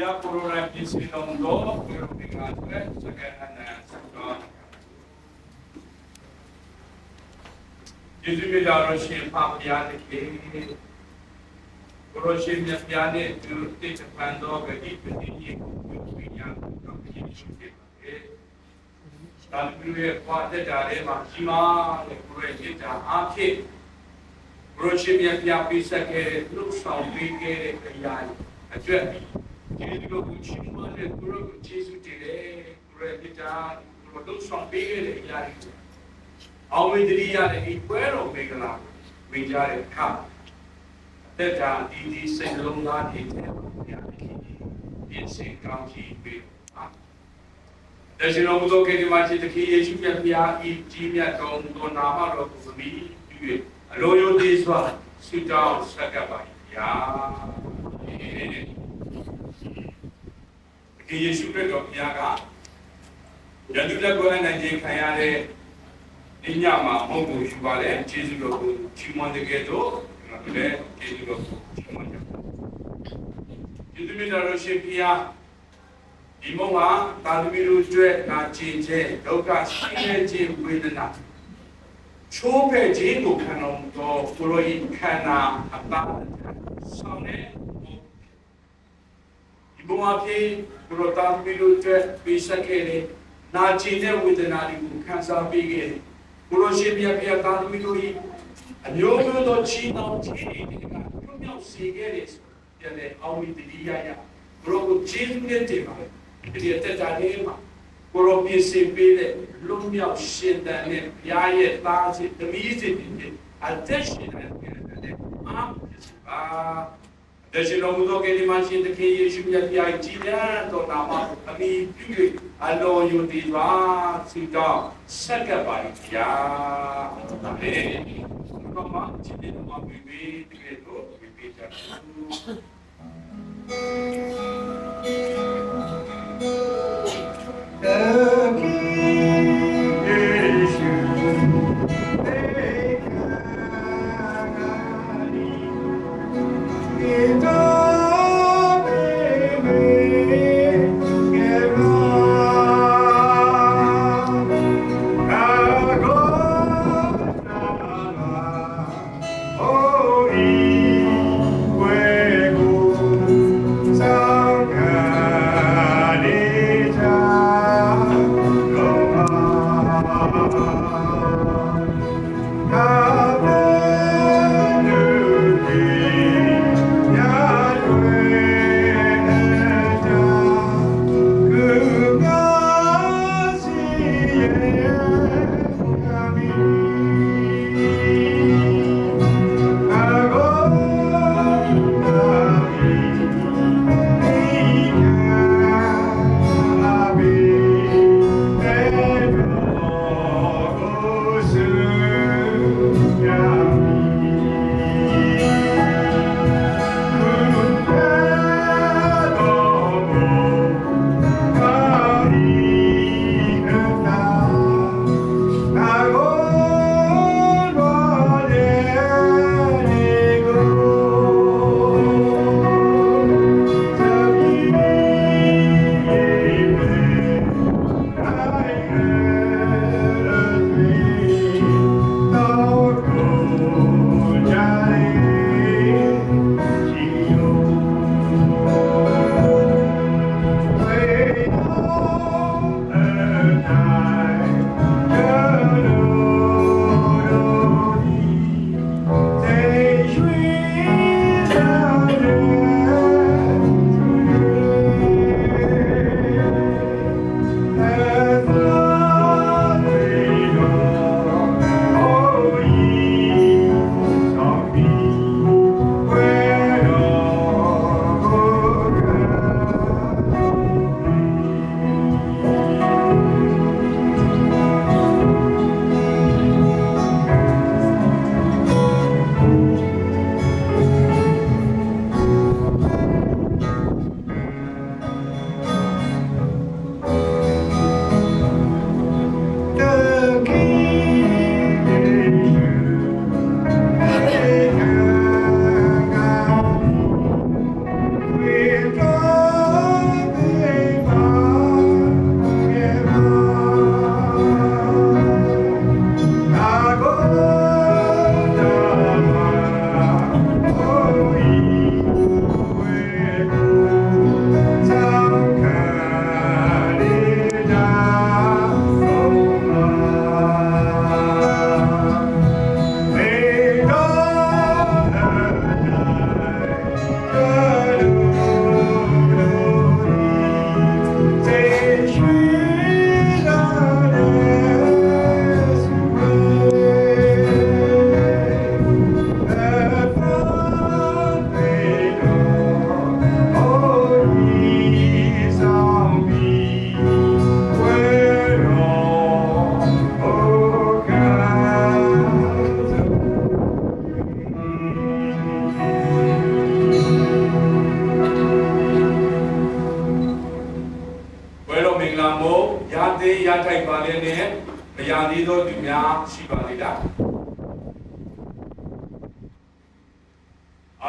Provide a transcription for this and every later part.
Via corona che si non do, quello che cade, se che è nato. ကျေးဇူးမြတ်တော်ရှင်ဖဖရားတခင်ကိုရရှင်မြတ်ဖျားနဲ့သူတိတ်ပန်တော်ကတိပတိယေကိုပြညာတော်ဖြစ်ရှိတယ်။ဒါပြုရဲ့ပွားတဲ့တာထဲမှာရှိမာတဲ့ကိုရရှင်တာအားဖြင့်ကိုရရှင်မြတ်ဖျားပြဆက်ခဲ့တဲ့လူဆောင်ပေးခဲ့တဲ့ခရီးအတွ က်ကျေးဇူးကိုချီးမွမ်းတဲ့ကိုရကိုကျေးဇူးတင်တယ်ကိုရရှင်တာကိုလူဆောင်ပေးခဲ့တဲ့ခရီးအောင်ဝိတရိယနဲ့ဒီပွဲတော်မေကလာဝင်ကြတဲ့အခါတက်တာဒီဒီစိတ်လုံးသားနေတဲ့ဘုရားဖြစ်ပြင်စင်ကောင်းကြီးပေးပါတရှင်တော်ဘုသောကေဒီမာချစ်တခေယေရှုမြတ်ဘုရားဤကြီးမြတ်တော်မူသောနာမတော်ကိုသမီးပြု၍အလိုယုံသေးစွာဆုတောင်းဆက်ကပ်ပါ၏ဘုရား တခေယေရှုခရစ်တော်ဘုရားကယန္တုလက်ကိုယ်နိုင်ခြင်းခံရတဲ့ဒီညမှာမဟုတ်ဘူးယူပါလေကျေးဇူးတော်ကိုချီးမွမ်းတဲ့ကဲ့သို့ကျွန်တော်လည်းကျေးဇူးတော်ကိုချီးမွမ်းကြပါကျေးဇူးမြတ်တော်ရှင်ဖျားဒီမုံမှာတာသမီတို့ကျွဲ့နာကျင်ခြင်းဒုက္ခရှိနေခြင်းဝေဒနာချိုးဖဲ့ခြင်းကိုခံတော်မူသောကိုလိုဤခန္ဓာအပါဆောင်တဲ့ဒီ ဘုံအဖြစ်ကိုလိုတာသမီတို့ကျွဲ့ပေးဆက်ခဲ့တဲ့နာကျင်တဲ့ဝေဒနာတွေကိုခံစားပေးခဲ့တယ်ကိုလိုရှင်မြတ်ဖျားတာသမီတို့ဤအမျိုးမျိုးသောချီးနှောင်ခြင်းတွေကပြုမြောက်စေခဲ့တယ်ဆိုပြန်လေအောင်းဝီတတိယရဘရောကိုကျေးဇူးနဲ့တင်ပါတယ်ဒီအတက်တာလေးမှာကိုရောပြည့်စုံပေးတဲ့လွန်မြောက်ရှင်တန်နဲ့ဘုရားရဲ့သားစီသမီးစီတွေအသက်ရှင်နေတဲ့အာမင်ပါ တရှိတော်မူသောကေဒီမရှင်သခင်ယေရှုမြတ်ဖျားကြီးမြတ်တော်နာမအမိပြု၍အလောယုတိပါစီတော်ဆက်ကပ်ပါ၏ဘုရားအာမင်ကောမချစ်တဲ့တော်မူပြီးတကယ်တော့ဝိပိတ္တ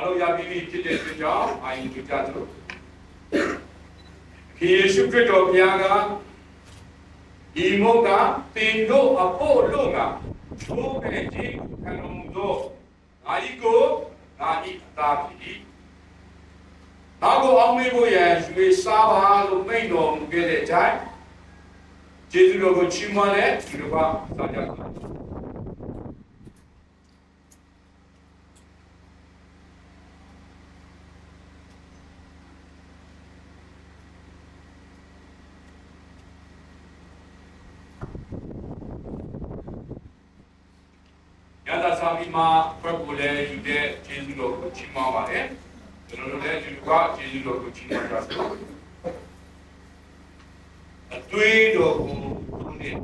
အလုံးရပြီးပြီဖြစ်တဲ့အတွက်ကြောင့်အာယုကြကြသလိုခေယေရှုခရစ်တော်ဘုရားကဒီမုတ်ကတင်တို့အဖို့လို့ကချိုးပဲခြင်းခံတော်မူသောငါဤကိုငါဤအသားဖြစ်၏နောက်ကိုအောင်မေးဖို့ရန်ရွေစားပါလို့မိန့်တော်မူခဲ့တဲ့အတိုင်းကျေးဇူးတော်ကိုချီးမွမ်းတဲ့ဒီလိုကစာကြပါ စာပြီးမှဘက်ကိုလည်းယူတဲ့ကျေးဇူးတော်ကိုချီးမွမ်းပါတယ်ကျွန်တော်တို့လည်းဒီကကျေးဇူးတော်ကိုချီးမွမ်းကြပါအတွေ့တော်ကိုဘုန်းနဲ့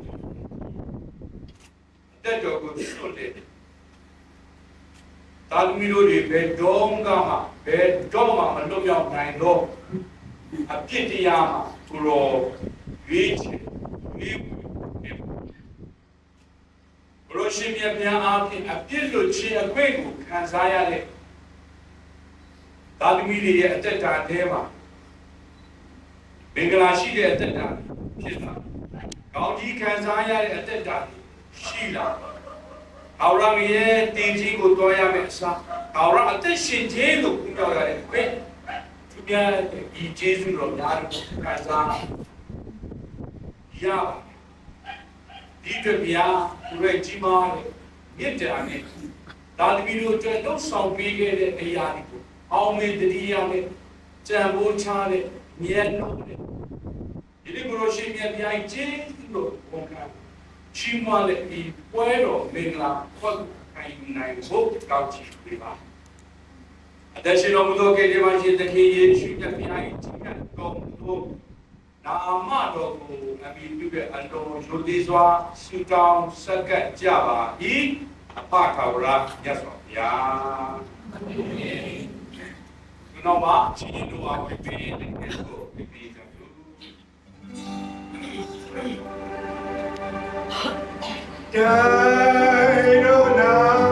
အသက်တော်ကိုစွန့်တယ်တာသမီတို့တွေဘယ်တော့မှဘယ်တော့မှမလွတ်မြောက်နိုင်တော့အပြစ်တရားမှာကိုရောရွေးချယ်ရွေးတယ် ဘရရှိမြတ်ဗျာအားဖြင့်အပြစ်လွတ်ခြင်းအခွင့်ကိုခံစားရတဲ့သာသမီတွေရဲ့အသက်တာထဲမှာမင်္ဂလာရှိတဲ့အသက်တာဖြစ်လာ။ကောင်းကြီးခံစားရတဲ့အသက်တာရှိလာ။အောရမရဲ့တင်ကြီးကိုတွားရမယ့်အစားအောရအသက်ရှင်ခြင်းကိုကူးပြောရတဲ့ခွင့်သူများဒီကျေးဇူးတော်များကိုခံစားရပါ ဒီအတွက်ဗျာသူရဲ့ကြီးမားတဲ့မြစ်တာနဲ့ဒါသမီးတို့အတွက်တော့ဆောင်ပေးခဲ့တဲ့အရာတွေကိုအောင်မေတတိယနဲ့ကြံပိုးချတဲ့မြတ်လို့တဲ့ဒီလိုဘုရားရှင်မြတ်ဗျာကြီးလို့ဝန်ခံချီးမွမ်းတဲ့ဒီပွဲတော်မင်္ဂလာဖွင့်ခိုင်းနိုင်ဖို့ကောင်းချီးပေးပါအသက်ရှင်တော်မူသောကယ်တင်ပါရှင်သခင်ယေရှုမြတ်ဗျာကြီးကတော်မူသော နာမတော်ကိုအမိပြုတဲ့အတော်ယုတိစွာဆုတောင်းဆက်ကပ်ကြပါ၏အဖခဝရမြတ်စွာဘုရားအာမင်ဒီနောက်မှာချင်းတို့အားပေးတဲ့ဒီကိုပေးပေးကြလို့ Jai Rona, Yeya,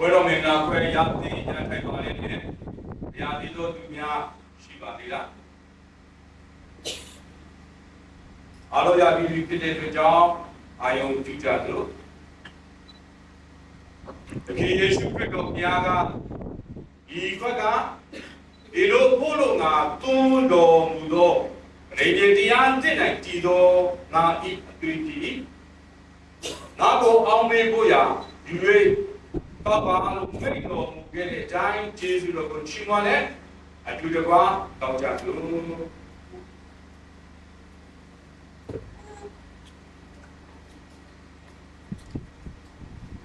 ဘွယ်တော်မင်္ဂလာခွဲရသည်ရထိုင်ပါလေနဲ့ဘုရားသီတော်သူများရှိပါသေးလားအားလုံးရပြီဖြစ်တဲ့အတွက်ကြောင့်အာယုံကြည့်ကြလို့တကယ်ယေရှုခရစ်တော်ဘုရားကဒီခွက်ကဒီလိုဖို့လို့ငါသွန်းတော်မူသောရေဒီတရားတည်နိုင်တည်သောငါဤအတွေ့အကြုံငါကိုအောင်မေဖို့ရာဒီ လိုပပအားလုံးမိတ်တော်မူခဲ့တဲ့အတိုင်းကျေးဇူးတော်ကိုချီးမွမ်းလက်အတူတကွာတောင်းကြလို့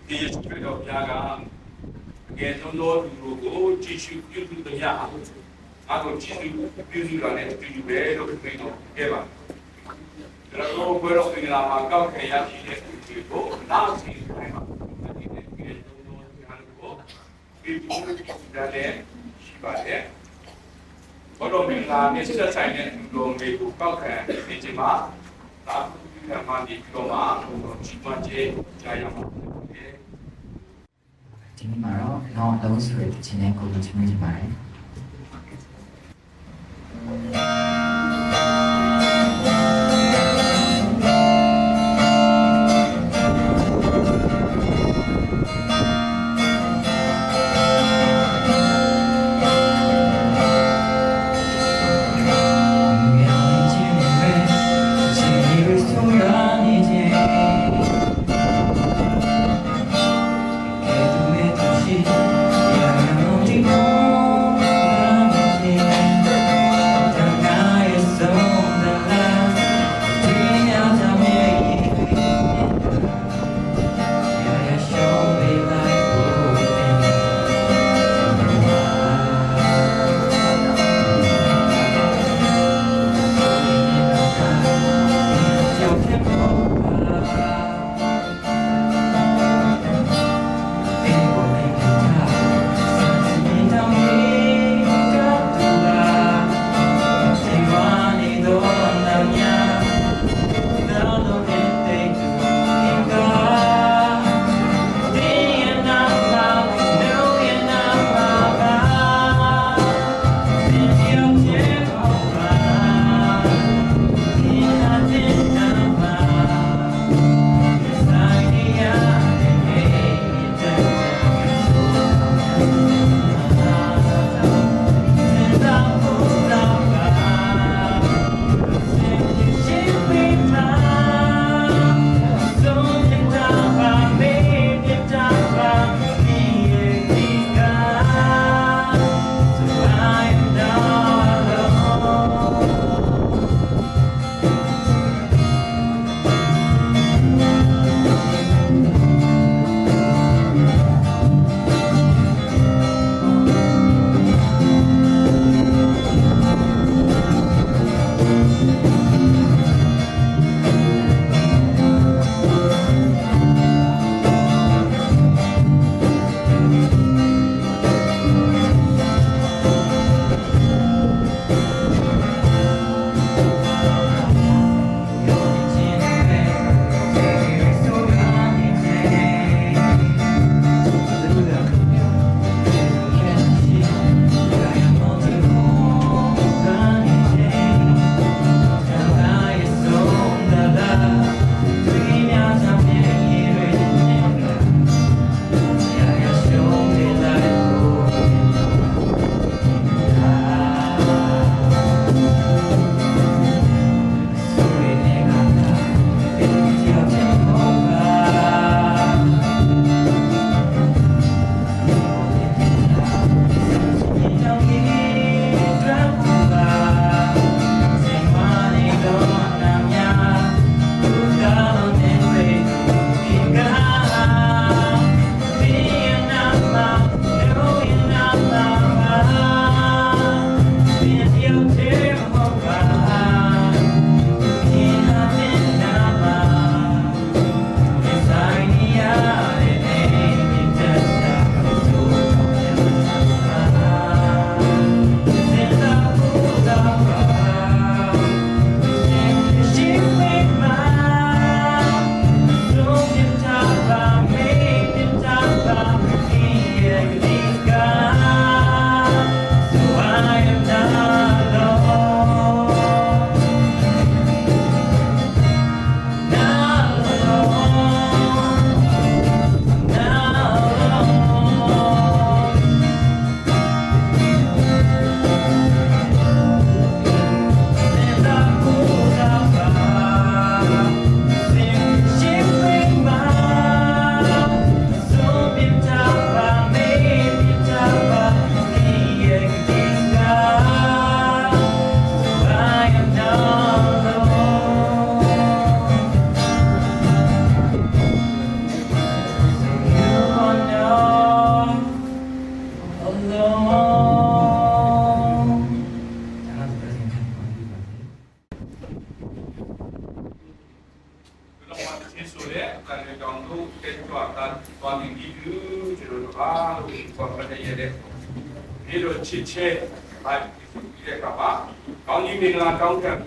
ဒီယေရှုခရစ်တော်ဘုရားကအကယ်ဆုံးသောလူတို့ကိုကြည်ရှုပြုစုတဲ့များအားအခုကြည်ရှုပြုစုတာနဲ့တူပဲလို့ပြောတော့ခဲ့ပါဒါတော့ဘယ်တော့ဒီလာမှာကောက်ခဲရရှိတဲ့သူတွေကိုနောက်စီတိုင်းမှာဒီနေ့ဒီဆုံးသောဘုရားကို ဒီပြုစုတဲ့လည်းရှိပါတယ်ဘောတော်မင်္ဂလာနဲ့ဆက်ဆိုင်တဲ့လူတော်တွေကိုကောက်ခံနေခြင်းမှာသာဒီကမှဒီပြောမှာချီးမွမ်းခြင်းကြားရမှာဖြစ်တယ်ဒီနေ့မှာတော့နောက်အလုံးစုရဲ့ချင်းနဲ့ကိုယ်ကိုချင်းချင်းပါတယ်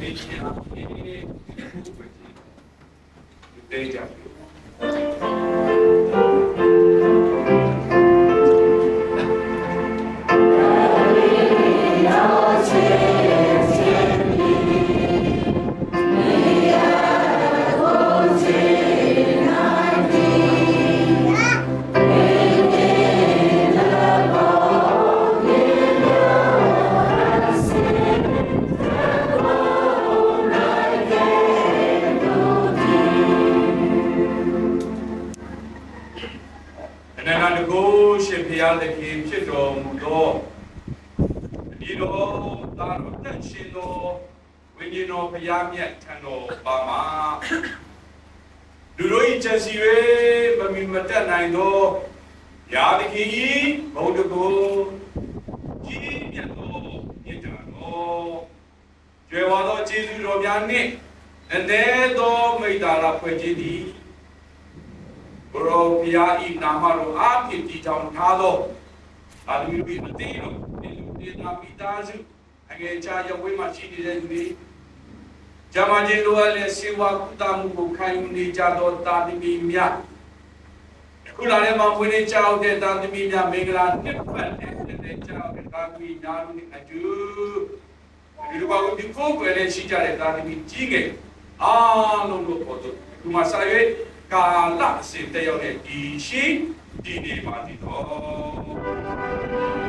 ကောင်း ဒီတော်သာရတ်ရှင်တော်ဝိညာဉ်တော်ဖျားမြတ်ထံတော်ပါမှာလူတို့၏ချက်စီ၍မမီမတက်နိုင်သောယာသခင်၏ဘုံတကူကြီးမြတ်သောမြတ်တော်ကျွယ်ဝသောကျေးဇူးတော်များနှင့်အနေသောမိတ္တာရဖွဲ့ခြင်းသည်ဘရောဘုရားဤနာမတော်အားဖြင့်တည်ထောင်ထားသောအာလူကြီးအသေးတော် ဒီလူဒေတာမိသားစုအငယ်ချာရဝေးမှရှိနေတဲ့လူတွေဂျမဂျင်လိုအပ်တဲ့စေဝါကုသမှုကိုခံယူနေကြသောတာသမီများအခုလာတဲ့မှာဝင်နေကြောက်တဲ့တာသမီများမင်္ဂလာနှစ်ပတ်နဲ့ကြောက်တဲ့တာသမီများတို့နဲ့အတူဒီလိုပါကိုဒီကိုယ်ပဲရှိကြတဲ့တာသမီကြီးငယ်အားလုံးတို့ပေါ်တော့ဒီမှာစာရွေးကာလအစဉ်တယောက်နဲ့ဒီရှိဒီနေပါသည်တော့